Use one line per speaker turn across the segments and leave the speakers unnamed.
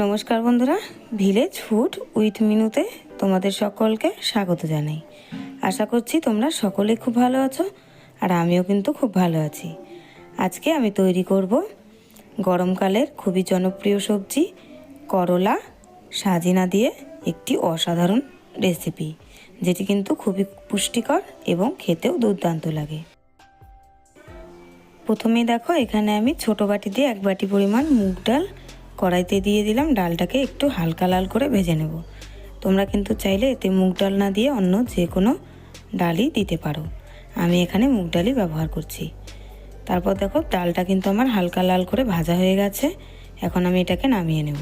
নমস্কার বন্ধুরা village food with মিনুতে তোমাদের সকলকে স্বাগত জানাই। আশা করছি তোমরা সকলে খুব ভালো আছো আর আমিও কিন্তু খুব ভালো আছি। আজকে আমি তৈরি করব গরমকালের খুবই জনপ্রিয় সবজি, করলা, সাজিনা দিয়ে একটি অসাধারণ রেসিপি যেটি কিন্তু খুবই পুষ্টিকর এবং খেতেও দুর্দান্ত লাগে। প্রথমেই দেখো, এখানে আমি ছোট বাটি দিয়ে এক বাটি পরিমাণ মুগ ডাল কড়াইতে দিয়ে দিলাম, ডালটাকে একটু হালকা লাল করে ভেজে নেব। তোমরা কিন্তু চাইলে এতে মুগ ডাল না দিয়ে অন্য যে কোনো ডালই দিতে পারো। আমি এখানে মুগ ডালই ব্যবহার করছি। তারপর দেখো, ডালটা কিন্তু আমার হালকা লাল করে ভাজা হয়ে গেছে। এখন আমি এটাকে নামিয়ে নেব।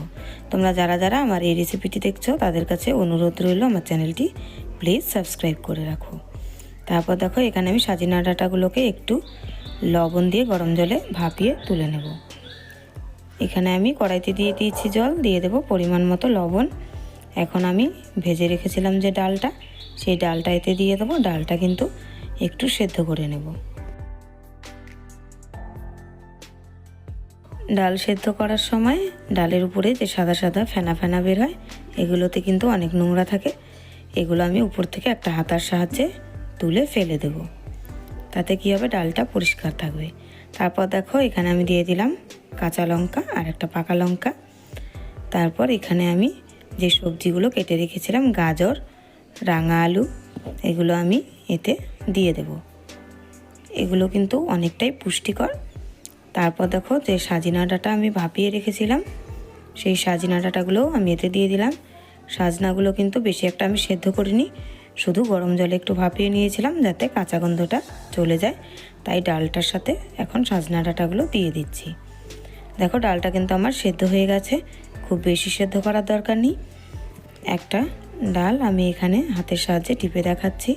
তোমরা যারা যারা আমার এই রেসিপিটি দেখছ, তাদের কাছে অনুরোধ রইল আমার চ্যানেলটি প্লিজ সাবস্ক্রাইব করে রাখো। তারপর দেখো, এখানে আমি সাজিনা ডাটাগুলোকে একটু লবণ দিয়ে গরম জলে ভাপিয়ে তুলে নেব। এখানে আমি কড়াইতে দিয়ে দিয়েছি জল, দিয়ে দেব পরিমাণ মতো লবণ। এখন আমি ভেজে রেখেছিলাম যে ডালটা, সেই ডালটা এতে দিয়ে দেবো, ডালটা কিন্তু একটু সেদ্ধ করে নেব। ডাল সেদ্ধ করার সময় ডালের উপরে যে সাদা সাদা ফেনা ফেনা বের হয়, এগুলোতে কিন্তু অনেক নোংরা থাকে। এগুলো আমি উপর থেকে একটা হাতার সাহায্যে তুলে ফেলে দেব। তাতে কী হবে? ডালটা পরিষ্কার থাকবে। তারপর দেখো এখানে আমি দিয়ে দিলাম কাঁচা লঙ্কা আর একটা পাকা লঙ্কা। তারপর এখানে আমি যে সবজিগুলো কেটে রেখেছিলাম, গাজর, রাঙা আলু, এগুলো আমি এতে দিয়ে দেব। এগুলো কিন্তু অনেকটাই পুষ্টিকর। তারপর দেখো যে সাজিনা ডাটা আমি ভাপিয়ে রেখেছিলাম, সেই সাজিনা ডাটাগুলোও আমি এতে দিয়ে দিলাম। সাজনাগুলো কিন্তু বেশি একটা আমি সেদ্ধ করিনি, শুধু গরম জলে একটু ভাপিয়ে নিয়েছিলাম যাতে কাঁচা গন্ধটা চলে যায়। তাই ডালটার সাথে এখন সাজনা ডাটাগুলো দিয়ে দিচ্ছি। দেখো, ডালটা কিন্তু আমার সেদ্ধ হয়ে গেছে। খুব বেশি সেদ্ধ করার দরকার নেই। একটা ডাল আমি এখানে হাতের সাহায্যে টিপে দেখাচ্ছি।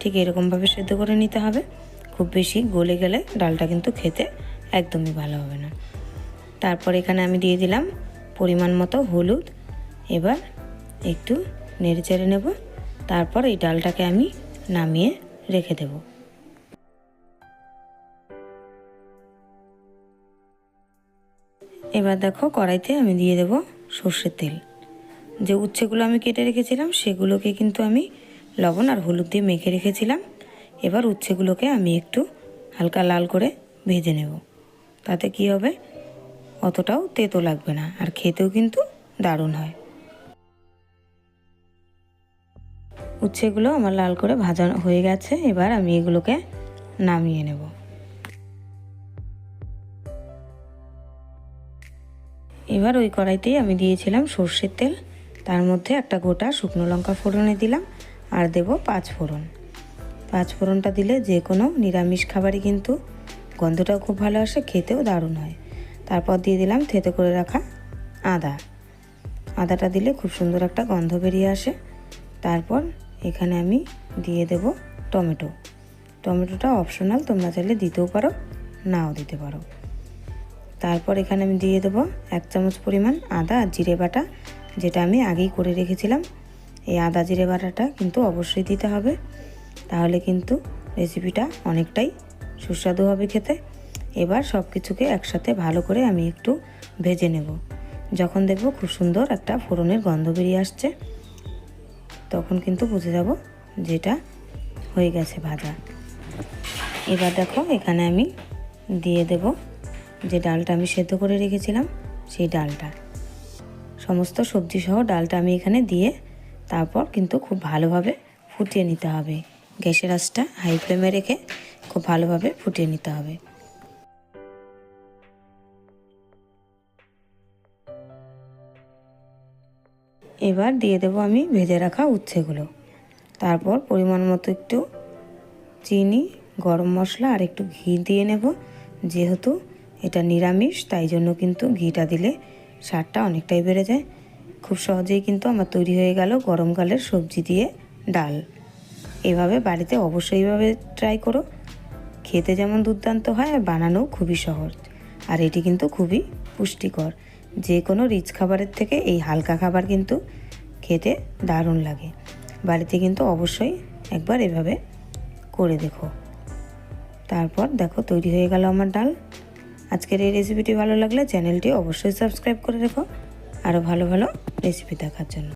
ঠিক এরকমভাবে সেদ্ধ করে নিতে হবে। খুব বেশি গলে গেলে ডালটা কিন্তু খেতে একদমই ভালো হবে না। তারপর এখানে আমি দিয়ে দিলাম পরিমাণ মতো হলুদ। এবার একটু নেড়ে চেড়ে নেব। তারপর এই ডালটাকে আমি নামিয়ে রেখে দেবো। এবার দেখো কড়াইতে আমি দিয়ে দেব সর্ষের তেল। যে উচ্ছেগুলো আমি কেটে রেখেছিলাম, সেগুলোকে কিন্তু আমি লবণ আর হলুদ দিয়ে মেখে রেখেছিলাম। এবার উচ্ছেগুলোকে আমি একটু হালকা লাল করে ভেজে নেব। তাতে কি হবে? অতটাও তেতো লাগবে না আর খেতেও কিন্তু দারুণ হয়। উচ্ছেগুলো আমার লাল করে ভাজা হয়ে গেছে, এবার আমি এগুলোকে নামিয়ে নেব। এবার ওই কড়াইতেই আমি দিয়েছিলাম সর্ষের তেল। তার মধ্যে একটা গোটা শুকনো লঙ্কা ফোড়নে দিলাম আর দেব পাঁচ ফোড়ন। পাঁচ ফোড়নটা দিলে যে কোনো নিরামিষ খাবারই কিন্তু গন্ধটাও খুব ভালো আসে, খেতেও দারুণ হয়। তারপর দিয়ে দিলাম থেতে করে রাখা আদা। আদাটা দিলে খুব সুন্দর একটা গন্ধ বেরিয়ে আসে। তারপর এখানে আমি দিয়ে দেব টমেটো। টমেটোটা অপশনাল, তোমরা চাইলে দিতেও পারো, নাও দিতে পারো। তারপর এখানে আমি দিয়ে দেবো এক চামচ পরিমাণ আদা আর জিরে বাটা, যেটা আমি আগেই করে রেখেছিলাম। এই আদা জিরে বাটাটা কিন্তু অবশ্যই দিতে হবে, তাহলে কিন্তু রেসিপিটা অনেকটাই সুস্বাদু হবে খেতে। এবার সব কিছুকে একসাথে ভালো করে আমি একটু ভেজে নেব। যখন দেখব খুব সুন্দর একটা ফোড়নের গন্ধ বেরিয়ে আসছে, তখন কিন্তু বুঝে যাব যেটা হয়ে গেছে ভাজা। এবার দেখো এখানে আমি দিয়ে দেব যে ডালটা আমি সেদ্ধ করে রেখেছিলাম, সেই ডালটা। সমস্ত সবজি সহ ডালটা আমি এখানে দিয়ে তারপর কিন্তু খুব ভালোভাবে ফুটিয়ে নিতে হবে। গ্যাসের আঁচটা হাই ফ্লেমে রেখে খুব ভালোভাবে ফুটিয়ে নিতে হবে। এবার দিয়ে দেবো আমি ভেজে রাখা উচ্ছেগুলো। তারপর পরিমাণ মতো একটু চিনি, গরম মশলা আর একটু ঘি দিয়ে নেব। যেহেতু এটা নিরামিষ, তাই জন্য কিন্তু ঘিটা দিলে স্বাদটা অনেকটাই বেড়ে যায়। খুব সহজেই কিন্তু আমার তৈরি হয়ে গেল গরমকালের সবজি দিয়ে ডাল। এভাবে বাড়িতে অবশ্যই এইভাবে ট্রাই করো। খেতে যেমন দুর্দান্ত হয় আর বানানোও খুবই সহজ। আর এটি কিন্তু খুবই পুষ্টিকর। যে কোনো রিচ খাবারের থেকে এই হালকা খাবার কিন্তু খেতে দারুণ লাগে। বাড়িতে কিন্তু অবশ্যই একবার এভাবে করে দেখো। তারপর দেখো তৈরি হয়ে গেল আমার ডাল। আজকের এই রেসিপিটি ভালো লাগলে চ্যানেলটি অবশ্যই সাবস্ক্রাইব করে রেখো। আরও ভালো ভালো রেসিপি দেখার জন্য।